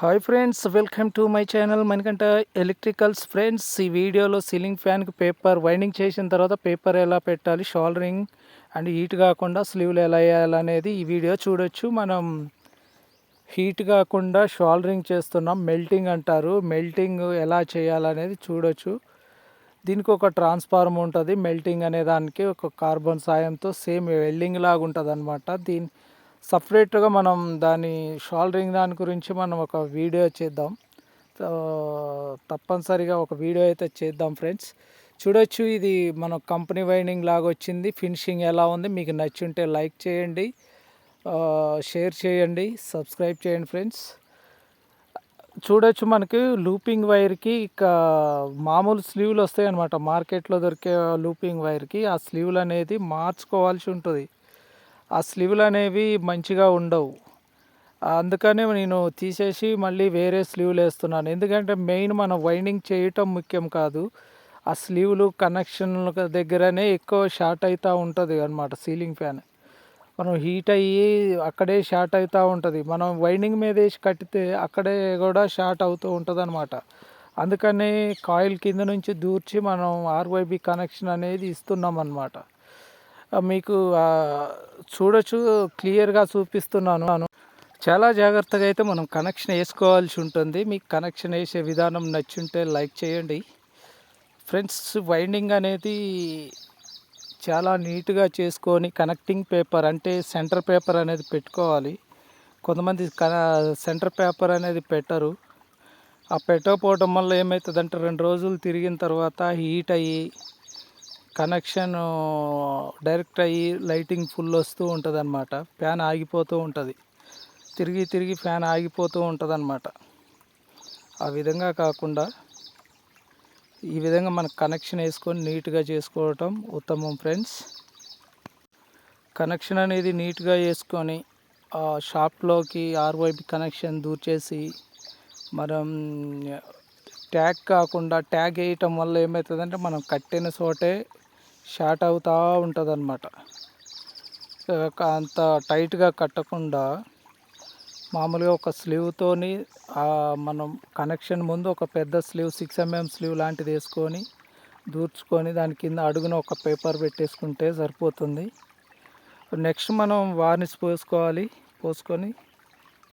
Hi friends welcome to my channel మనకంట electricals friends ఈ వీడియోలో ceiling ఫ్యాన్కి paper winding చేసిన తర్వాత పేపర్ ఎలా పెట్టాలి షోల్డరింగ్ అండ్ హీట్ కాకుండా స్లీవ్లు ఎలా వేయాలనేది ఈ వీడియో చూడొచ్చు. మనం హీట్ కాకుండా షోల్డరింగ్ చేస్తున్నాం మెల్టింగ్ అంటారు. మెల్టింగ్ ఎలా చేయాలనేది చూడొచ్చు. దీనికి ఒక ట్రాన్స్ఫార్మ్ ఉంటుంది మెల్టింగ్ అనే దానికి ఒక కార్బన్ సాయంతో సేమ్ వెల్డింగ్ లాగా ఉంటుంది అనమాట దీని సపరేట్గా మనం దాని షోల్డరింగ్ దాని గురించి మనం ఒక వీడియో చేద్దాం. తప్పనిసరిగా ఒక వీడియో అయితే చేద్దాం ఫ్రెండ్స్. చూడొచ్చు ఇది మన కంపెనీ వైండింగ్ లాగా వచ్చింది. ఫినిషింగ్ ఎలా ఉంది మీకు నచ్చుంటే లైక్ చేయండి. షేర్ చేయండి. సబ్స్క్రైబ్ చేయండి ఫ్రెండ్స్. చూడొచ్చు మనకి లూపింగ్ వైర్కి ఇక మామూలు స్లీవ్లు వస్తాయి అనమాట మార్కెట్లో దొరికే లూపింగ్ వైర్కి ఆ స్లీవ్లు అనేది మార్చుకోవాల్సి ఉంటుంది. ఆ స్లీవ్లు అనేవి మంచిగా ఉండవు. అందుకనే నేను తీసేసి మళ్ళీ వేరే స్లీవ్లు వేస్తున్నాను. ఎందుకంటే మెయిన్ మనం వైండింగ్ చేయటం ముఖ్యం కాదు. ఆ స్లీవ్లు కనెక్షన్ల దగ్గరనే ఎక్కువ షార్ట్ అవుతూ ఉంటుంది అనమాట సీలింగ్ ఫ్యాన్. మనం హీట్ అయ్యి అక్కడే షార్ట్ అవుతూ ఉంటుంది. మనం వైండింగ్ మీద వేసి కట్టితే అక్కడే కూడా షార్ట్ అవుతూ ఉంటుంది అనమాట అందుకనే కాయిల్ కింద నుంచి దూర్చి మనం ఆర్వైబి కనెక్షన్ అనేది ఇస్తున్నాం అనమాట మీకు చూడొచ్చు క్లియర్గా చూపిస్తున్నాను. చాలా జాగ్రత్తగా అయితే మనం కనెక్షన్ వేసుకోవాల్సి ఉంటుంది. మీకు కనెక్షన్ వేసే విధానం నచ్చుంటే లైక్ చేయండి. ఫ్రెండ్స్ వైండింగ్ అనేది చాలా నీట్గా చేసుకొని కనెక్టింగ్ పేపర్ అంటే సెంటర్ పేపర్ అనేది పెట్టుకోవాలి. కొంతమంది కన సెంటర్ పేపర్ అనేది పెట్టరు. ఆ పెట్టకపోవడం వల్ల ఏమవుతుందంటే రెండు రోజులు తిరిగిన తర్వాత హీట్ అయ్యి కనెక్షన్ డైరెక్ట్ అయ్యి లైటింగ్ ఫుల్ వస్తూ ఉంటుంది అనమాట ఫ్యాన్ ఆగిపోతూ ఉంటుంది. తిరిగి తిరిగి ఫ్యాన్ ఆగిపోతూ ఉంటుంది అనమాట ఆ విధంగా కాకుండా ఈ విధంగా మనకు కనెక్షన్ వేసుకొని నీట్గా చేసుకోవటం ఉత్తమం ఫ్రెండ్స్. కనెక్షన్ అనేది నీట్గా వేసుకొని ఆ షాప్లోకి ఆర్వైపి కనెక్షన్ దూర్చేసి మనం ట్యాగ్ కాకుండా ట్యాగ్ వేయటం వల్ల ఏమవుతుందంటే మనం కట్టిన చోటే షార్ట్ అవుతూ ఉంటుంది అనమాట అంత టైట్గా కట్టకుండా మామూలుగా ఒక స్లీవ్తోని మనం కనెక్షన్ ముందు ఒక పెద్ద స్లీవ్ సిక్స్ ఎంఎం స్లీవ్ లాంటిది వేసుకొని దూర్చుకొని దాని కింద అడుగున ఒక పేపర్ పెట్టేసుకుంటే సరిపోతుంది. నెక్స్ట్ మనం వార్నిష్ పోసుకోవాలి పోసుకొని